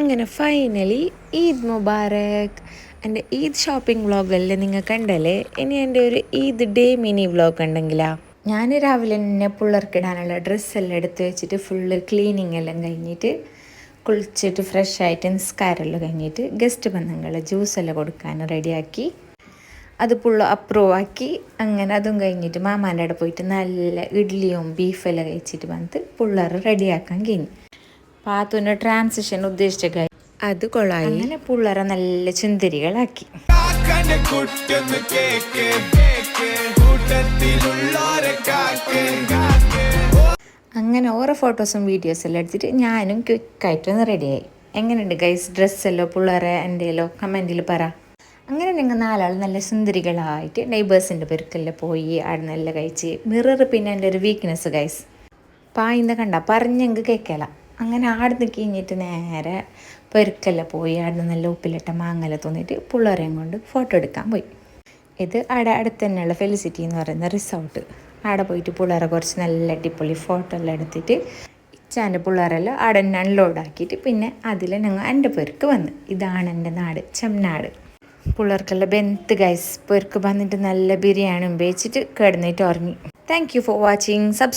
അങ്ങനെ ഫൈനലി ഈദ് മുബാറക് എന്റെ ഈദ് ഷോപ്പിംഗ് വ്ളോഗെല്ലാം നിങ്ങൾ കണ്ടല്ലേ? ഇനി എന്റെ ഒരു ഈദ് ഡേ മിനി വ്ളോഗ് ഉണ്ടെങ്കിലാ. ഞാൻ രാവിലെ തന്നെ പിള്ളേർക്കിടാനുള്ള ഡ്രസ്സെല്ലാം എടുത്ത് വെച്ചിട്ട് ഫുള്ള് ക്ലീനിങ് എല്ലാം കഴിഞ്ഞിട്ട് കുളിച്ചിട്ട് ഫ്രഷ് ആയിട്ട് നിസ്കാരമെല്ലാം കഴിഞ്ഞിട്ട് ഗസ്റ്റ് ബന്ധങ്ങളെ ജ്യൂസെല്ലാം കൊടുക്കാൻ റെഡിയാക്കി അത് പുള്ള അപ്രൂവ് ആക്കി. അങ്ങനെ അതും കഴിഞ്ഞിട്ട് മാമാന്റെ അവിടെ പോയിട്ട് നല്ല ഇഡ്ഡലിയും ബീഫെല്ലാം കഴിച്ചിട്ട് വന്നിട്ട് പിള്ളേർ റെഡിയാക്കാൻ കഴിഞ്ഞു. പാത്തുവിന്റെ ട്രാൻസിഷൻ ഉദ്ദേശിച്ച കാര്യം. അത് കൊള്ളായി. അങ്ങനെ പിള്ളേരെ നല്ല കാക്ക് അങ്ങനെ ഓരോ ഫോട്ടോസും വീഡിയോസും എല്ലാം എടുത്തിട്ട് ഞാനും ക്വിക്കായിട്ട് ഒന്ന് റെഡിയായി എങ്ങനെയുണ്ട് ഗൈസ് ഡ്രസ്സല്ലോ പിള്ളേരെ എന്റെയിലോ കമന്റിൽ പറ. അങ്ങനെ നിങ്ങൾ നാലാൾ നല്ല സുന്ദരികളായിട്ട് നൈബേഴ്സിന്റെ പെരുക്കെല്ലാം പോയി അവിടെ നല്ല കഴിച്ച്. മിറർ പിന്നെ എന്റെ ഒരു വീക്ക്നെസ് ഗൈസ് പായിന്ന് കണ്ട പറഞ്ഞെങ്കിൽ കേൾക്കല. അങ്ങനെ ആടുന്ന് കഴിഞ്ഞിട്ട് നേരെ പെരുക്കല്ല പോയി ആടുന്ന് നല്ല ഉപ്പിലിട്ട മാങ്ങല തോന്നിയിട്ട് പിള്ളേരെയും കൊണ്ട് ഫോട്ടോ എടുക്കാൻ പോയി. ഇത് അവിടെ അടുത്ത് തന്നെയുള്ള ഫെലിസിറ്റി എന്ന് പറയുന്ന റിസോർട്ട് അവിടെ പോയിട്ട് പിള്ളേരെ കുറച്ച് നല്ല അടിപൊളി ഫോട്ടോ എല്ലാം എടുത്തിട്ട് ഇച്ചാന്റെ പിള്ളേരെല്ലാം അവിടെ തന്നെ അൺലോഡ് ആക്കിയിട്ട് പിന്നെ അതിൽ ഞങ്ങൾ എന്റെ പേർക്ക് വന്ന്. ഇതാണ് എന്റെ നാട് ചെമ്മനാട്. പിള്ളേർക്കെല്ലാം ബെന്ത് ഗൈസ് പേർക്ക് വന്നിട്ട് നല്ല ബിരിയാണിയും ഉപയോഗിച്ചിട്ട് കിടന്നിട്ട് ഉറങ്ങി. Thank you for watching subs